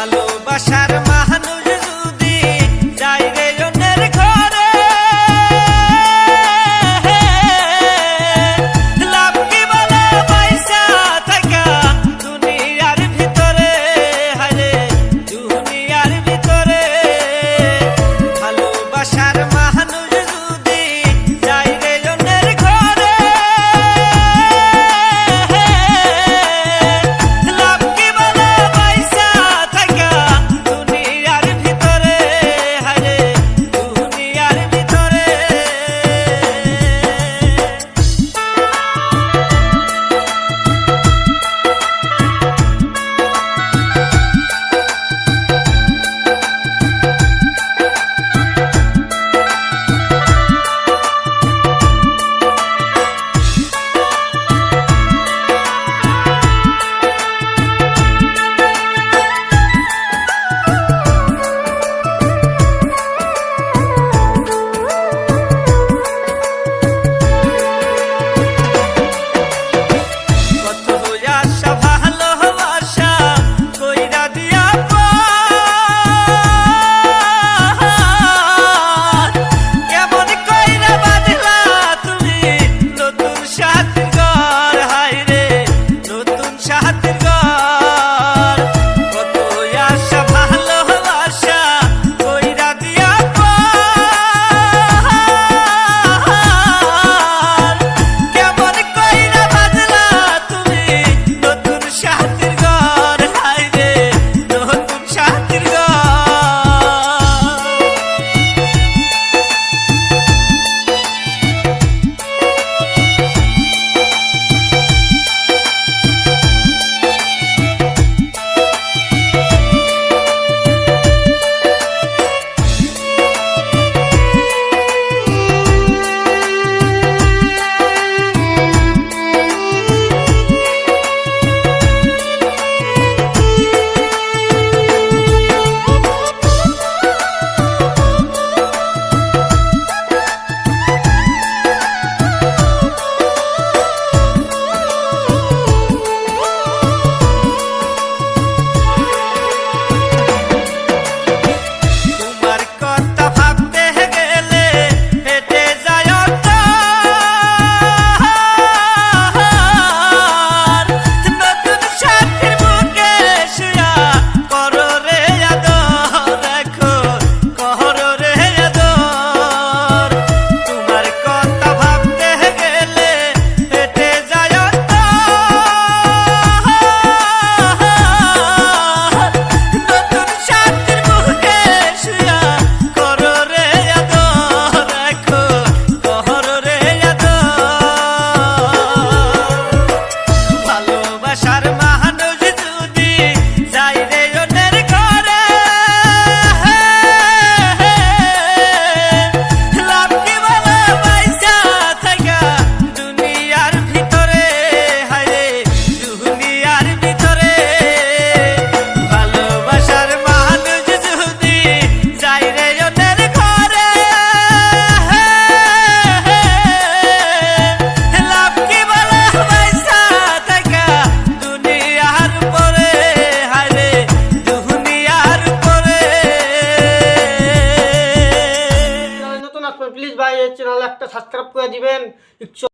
ভালোবাসার মা। চ্যানেল একটা সাবস্ক্রাইব করে দিবেন।